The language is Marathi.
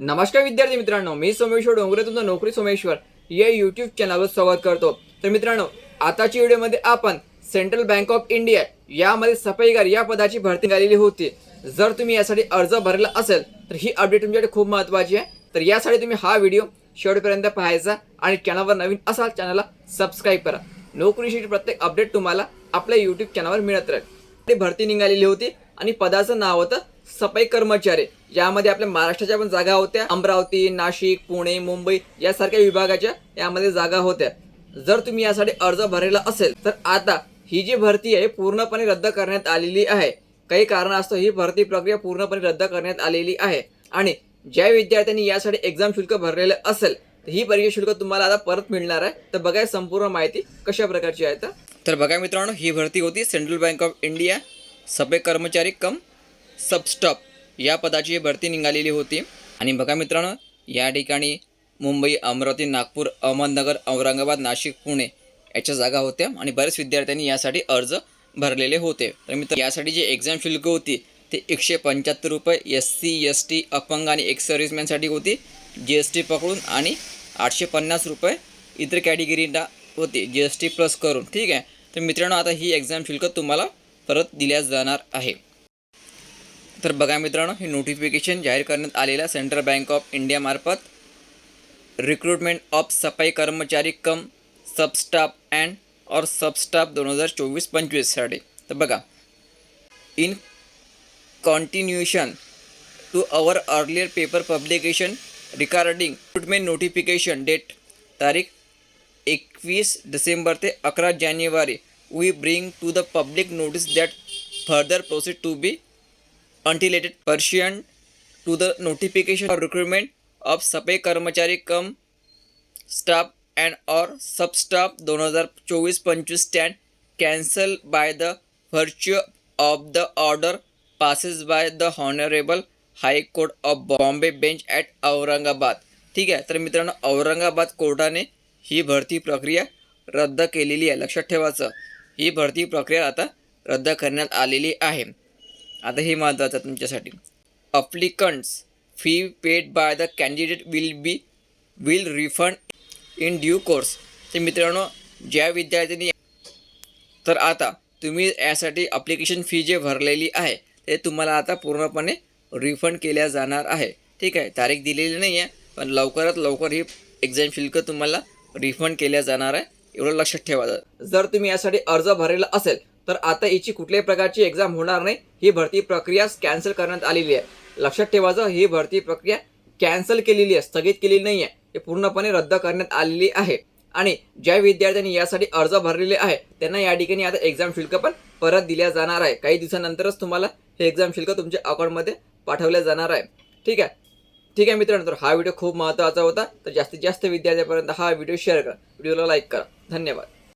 नमस्कार विद्यार्थी मित्रांनो मी सोमेश्वर डोंगरे तुमचं नोकरी सोमेश्वर या यूट्यूब चॅनलवर स्वागत करतो. तर मित्रांनो आताच्या व्हिडिओमध्ये आपण सेंट्रल बँक ऑफ इंडिया यामध्ये सफाईगार या पदाची भरती झालेली होती. जर तुम्ही यासाठी अर्ज भरला असेल तर ही अपडेट तुमच्यासाठी खूप महत्त्वाची आहे. तर यासाठी तुम्ही हा व्हिडिओ शेवटपर्यंत पाहायचा आणि चॅनलवर नवीन असाल चॅनलला सबस्क्राईब करा. नोकरीशी प्रत्येक अपडेट तुम्हाला आपल्या यूट्यूब चॅनलवर मिळत राहील. ती भरती निघालेली होती आणि पदाचं नाव होतं सफाई कर्मचारी यामध्ये आपल्या महाराष्ट्राच्या पण जागा होत्या. अमरावती नाशिक पुणे मुंबई यासारख्या विभागाच्या यामध्ये जागा होत्या. जर तुम्ही यासाठी अर्ज भरलेला असेल तर आता ही जी भरती आहे पूर्णपणे रद्द करण्यात आलेली आहे. काही कारणास्तव ही भरती प्रक्रिया पूर्णपणे रद्द करण्यात आलेली आहे. आणि ज्या विद्यार्थ्यांनी यासाठी एक्झाम शुल्क भरलेलं असेल तर ही परीक्षा शुल्क तुम्हाला आता परत मिळणार आहे. तर बघा संपूर्ण माहिती कशा प्रकारची आहे तर. बघा मित्रांनो ही भरती होती सेंट्रल बँक ऑफ इंडिया. सफे कर्मचारी कम सबस्टॉप या पदाची भरती निघालेली होती. आणि बघा मित्रांनो या ठिकाणी मुंबई अमरावती नागपूर अहमदनगर औरंगाबाद नाशिक पुणे याच्या जागा होत्या आणि बरेच विद्यार्थ्यांनी यासाठी अर्ज भरलेले होते. तर मित्र यासाठी जे एक्झाम शुल्क होती ते एकशे पंच्याहत्तर रुपये एस सी एस टी अपंग आणि एक्स सर्व्हिसमॅनसाठी होती जी एस टी पकडून आणि आठशे पन्नास रुपये इतर कॅटेगरीला होती जी एस टी प्लस करून. ठीक आहे? तर मित्रांनो आता ही एक्झाम शुल्क तुम्हाला परत दिल्या जाणार आहे. तर बघा मित्रांनो हे नोटिफिकेशन जाहीर करण्यात आलेलं सेंट्रल बँक ऑफ इंडियामार्फत रिक्रुटमेंट ऑफ सफाई कर्मचारी कम सबस्टाफ अँड और सबस्टाफ दोन हजार चोवीस पंचवीससाठी तर बघा in continuation to our earlier paper publication regarding recruitment notification date तारीख एकवीस डिसेंबर ते अकरा जानेवारी we bring to the public notice that further proceed to be untilated pursuant to the notification of recruitment of सफाई कर्मचारी कम स्टाफ अँड और सब स्टाफ दोन हजार चोवीस पंचवीस stand cancel by the virtue of the order passes by the honourable high court of Bombay bench at Aurangabad ठीक आहे? तर मित्रांनो औरंगाबाद कोर्टाने ही भरती प्रक्रिया रद्द केलेली आहे. लक्षात ठेवायचं ही भरती प्रक्रिया आता रद्द करण्यात आलेली आहे. आता हे महत्त्वाचं आहे तुमच्यासाठी. Applicants fee paid by the candidate will be will refund in due course तर मित्रांनो ज्या विद्यार्थ्यांनी तर आता तुम्ही यासाठी अप्लिकेशन फी जे भरलेली आहे ते तुम्हाला आता पूर्णपणे रिफंड केल्या जाणार आहे. ठीक आहे? तारीख दिलेली नाही आहे पण लवकरात लवकर ही एक्झाम शुल्क तुम्हाला रिफंड केल्या जाणार आहे. एवढं लक्षात ठेवा. जर तुम्ही यासाठी अर्ज भरलेला असेल तर आता याची कुठल्याही प्रकारची एक्झाम होणार नाही. ही भरती प्रक्रिया कॅन्सल करण्यात आलेली आहे. लक्षात ठेवायचं ही भरती प्रक्रिया कॅन्सल केलेली आहे स्थगित केलेली नाही आहे हे पूर्णपणे रद्द करण्यात आलेली आहे. आणि ज्या विद्यार्थ्यांनी यासाठी अर्ज भरलेले आहे त्यांना या ठिकाणी आता एक्झाम शुल्क पण परत दिल्या जाणार आहे. काही दिवसानंतरच तुम्हाला हे एक्झाम शुल्क तुमच्या अकाउंटमध्ये पाठवल्या जाणार आहे. ठीक आहे? ठीक आहे मित्रांनो तर हा व्हिडिओ खूप महत्त्वाचा होता. तर जास्तीत जास्त विद्यार्थ्यांपर्यंत हा व्हिडिओ शेअर करा. व्हिडिओला लाईक करा. धन्यवाद.